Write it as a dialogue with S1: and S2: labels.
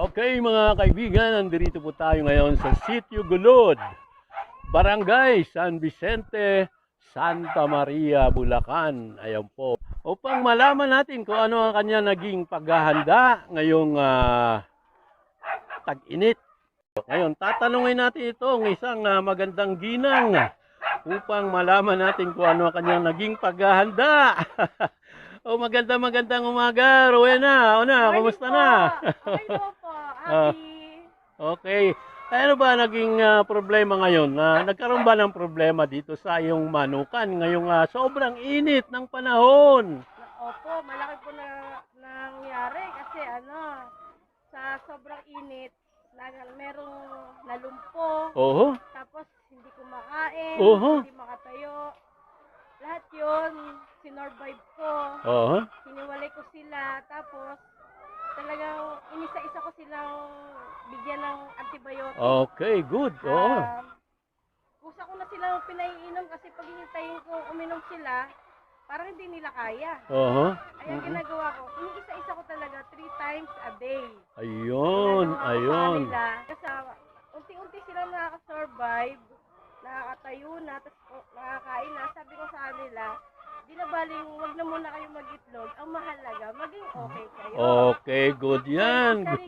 S1: Okay mga kaibigan, nandito po tayo ngayon sa Sitio Gulod, Barangay San Vicente, Santa Maria, Bulacan. Ayan po. Upang malaman natin kung ano ang kanya naging paghahanda ngayong ah, tag-init. Ngayon, tatanungin natin ito ang isang ah, magandang ginang upang malaman natin kung ano ang kanyang naging paghahanda. oh, maganda magandang umaga, Rowena. O na, kumusta na?
S2: Okay po Happy.
S1: Okay. Ano ba naging ah, problema ngayon? Na nagkaroon ba ng problema dito sa iyong manukan ngayong ah, sobrang init ng panahon?
S2: Opo, malaki po na nangyari kasi ano, sa sobrang init, na, merong nalumpo,
S1: Oho.
S2: tapos hindi kumakain,
S1: Oho.
S2: hindi makatayo. Lahat yun, sinorvive ko.
S1: Oho.
S2: Hiniwalay ko sila, tapos inisa-isa ko silang bigyan ng antibiotic.
S1: Okay, good. Oo.
S2: Ah, kusa ko na silang pinaiinom kasi pag hihintayin ko uminom sila, parang hindi nila kaya.
S1: Oho.
S2: Ay, ang ginagawa ko, iniisa-isa ko talaga three times a day.
S1: Ayun,
S2: Ginagawa ko sa
S1: ayun.
S2: kanila. Kasi unti-unti silang nakaka-survive, nakakatayo na, tapos oh, nakakain na. Sabi ko sa kanila, di na baling wag na muna kayo mag-itlog. Ang mahalaga, maging okay kayo.
S1: Okay, good yan. Good.